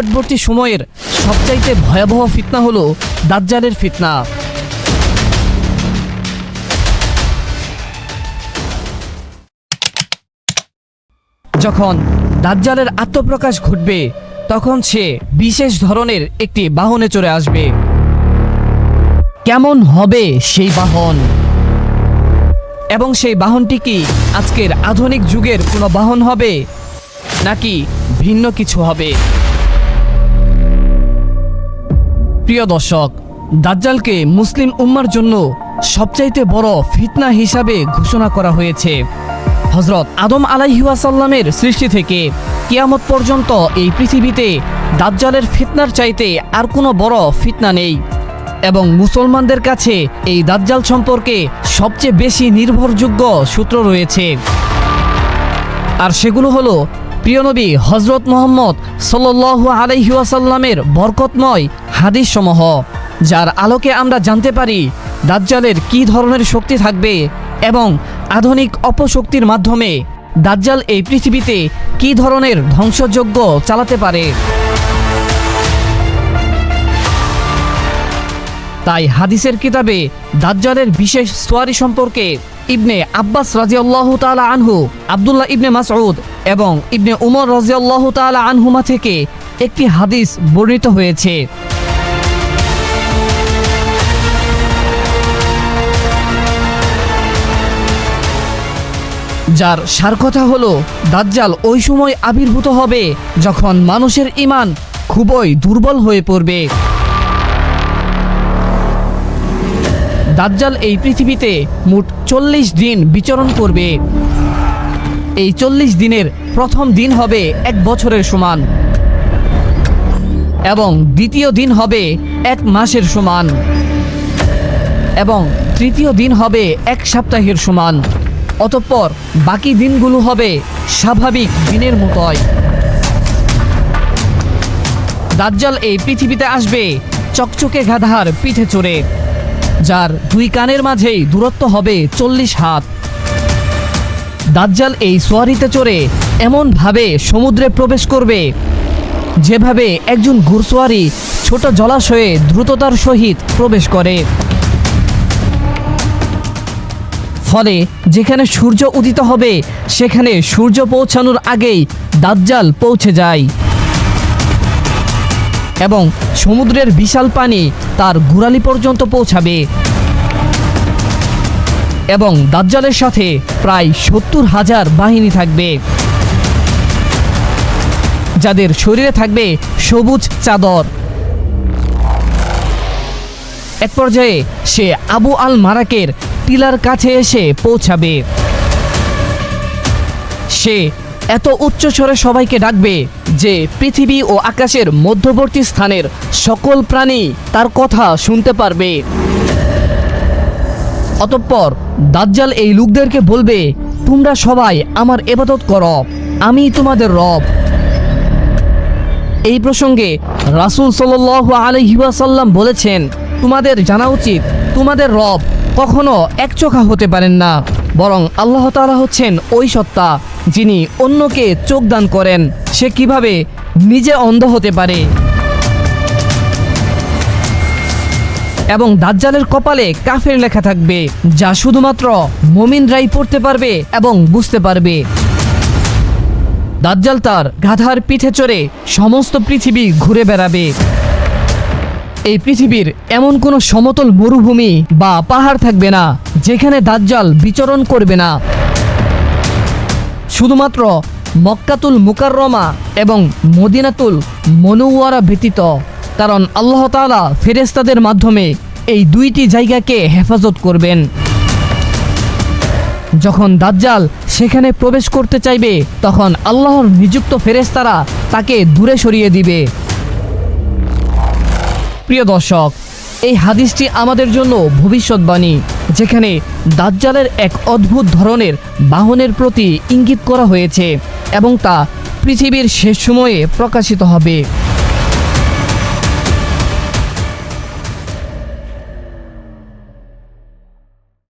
নিকটবর্তী সময়ের সবচাইতে ভয়াবহ ফিতনা হলো দাজ্জালের ফিতনা। যখন দাজ্জালের আত্মপ্রকাশ ঘটবে, তখন সে বিশেষ ধরনের একটি বাহনে চড়ে আসবে। কেমন হবে সেই বাহন? এবং সেই বাহনটি কি আজকের আধুনিক যুগের কোনো বাহন হবে, নাকি ভিন্ন কিছু হবে? প্রিয় দর্শক, দাজ্জালকে মুসলিম উম্মার জন্য সবচাইতে বড় ফিতনা হিসাবে ঘোষণা করা হয়েছে। হজরত আদম আলাইহুয়াসাল্লামের সৃষ্টি থেকে কিয়ামত পর্যন্ত এই পৃথিবীতে দাজ্জালের ফিতনার চাইতে আর কোনো বড় ফিতনা নেই এবং মুসলমানদের কাছে এই দাজ্জাল সম্পর্কে সবচেয়ে বেশি নির্ভরযোগ্য সূত্র রয়েছে। আর সেগুলো হলো প্রিয়নবী হজরত মোহাম্মদ সাল্লু আলাইহুয়াসাল্লামের বরকতময় হাদিস সমূহ যার আলোকে আমরা জানতে পারি দাজ্জালের কী ধরনের শক্তি থাকবে এবং আধুনিক অপশক্তির মাধ্যমে দাজ্জাল এই পৃথিবীতে কী ধরনের ধ্বংসযজ্ঞ চালাতে পারে। তাই হাদিসের কিতাবে দাজ্জালের বিশেষ সোয়ারি সম্পর্কে ইবনে আব্বাস রাজিয়াল্লাহ তাআলা আনহু, আব্দুল্লাহ ইবনে মাসউদ এবং ইবনে উমর রাজিয়াল্লাহ তাআলা আনহুমা থেকে একটি হাদিস বর্ণিত হয়েছে। যার সার কথা হলো, দাজ্জাল ওই সময় আবির্ভূত হবে যখন মানুষের ইমান খুবই দুর্বল হয়ে পড়বে। দাজ্জাল এই পৃথিবীতে মোট চল্লিশ দিন বিচরণ করবে। এই চল্লিশ দিনের প্রথম দিন হবে এক বছরের সমান। এবং দ্বিতীয় দিন হবে এক মাসের সমান। এবং তৃতীয় দিন হবে এক সপ্তাহের সমান। অতঃপর বাকি দিনগুলো হবে স্বাভাবিক দিনের মতোই। দাজ্জাল এই পৃথিবীতে আসবে চকচকে গাধার পিঠে চড়ে। যার দুই কানের মাঝেই দূরত্ব হবে চল্লিশ হাত। দাজ্জাল এই সোয়ারিতে চড়ে এমনভাবে সমুদ্রে প্রবেশ করবে, যেভাবে একজন ঘুরসোয়ারি ছোট জলাশয়ে দ্রুততার সহিত প্রবেশ করে। ফলে যেখানে সূর্য উদিত হবে, সেখানে সূর্য পৌঁছানোর আগেই দাজ্জাল পৌঁছে যায়। এবং সমুদ্রের বিশাল পানি তার গোড়ালি পর্যন্ত পৌঁছাবে। এবং দাজ্জালের সাথে প্রায় সত্তর হাজার বাহিনী থাকবে। যাদের শরীরে থাকবে সবুজ চাদর। এক পর্যায়ে সে আবু আল মারাকের টিলার কাছে এসে পৌঁছাবে। সে এত উচ্চ স্বরে সবাইকে ডাকবে যে পৃথিবী ও আকাশের মধ্যবর্তী স্থানের সকল প্রাণী তার কথা শুনতে পারবে। অতঃপর দাজ্জাল এই লোকদেরকে বলবে, তোমরা সবাই আমার এবাদত করো, আমি তোমাদের রব। এই প্রসঙ্গে রাসূল সাল্লাল্লাহু আলাইহি ওয়াসাল্লাম বলেছেন, তোমাদের জানা উচিত, তোমাদের রব কখনো একচোখা হতে পারেন না। বরং আল্লাহ তালা হচ্ছেন ওই সত্তা, যিনি অন্যকে চোখ দান করেন। সে কীভাবে নিজে অন্ধ হতে পারে? এবং দাজ্জালের কপালে কাফের লেখা থাকবে, যা শুধুমাত্র মমিনরাই পড়তে পারবে এবং বুঝতে পারবে। দাজ্জাল তার গাধার পিঠে চড়ে সমস্ত পৃথিবী ঘুরে বেড়াবে। এই পৃথিবীর এমন কোনো সমতল মরুভূমি বা পাহাড় থাকবে না, যেখানে দাজ্জাল বিচরণ করবে না। শুধুমাত্র মক্কাতুল মুকাররমা এবং মদিনাতুল মনুয়ারা ব্যতীত, কারণ আল্লাহ তাআলা ফেরেস্তাদের মাধ্যমে এই দুইটি জায়গাকে হেফাজত করবেন। যখন দাজ্জাল সেখানে প্রবেশ করতে চাইবে, তখন আল্লাহর নিযুক্ত ফেরেস্তারা তাকে দূরে সরিয়ে দিবে। প্রিয় দর্শক, এই হাদিসটি আমাদের জন্য ভবিষ্যৎবাণী, যেখানে দাজ্জালের এক অদ্ভুত ধরনের বাহনের প্রতি ইঙ্গিত করা হয়েছে এবং তা পৃথিবীর শেষ সময়ে প্রকাশিত হবে।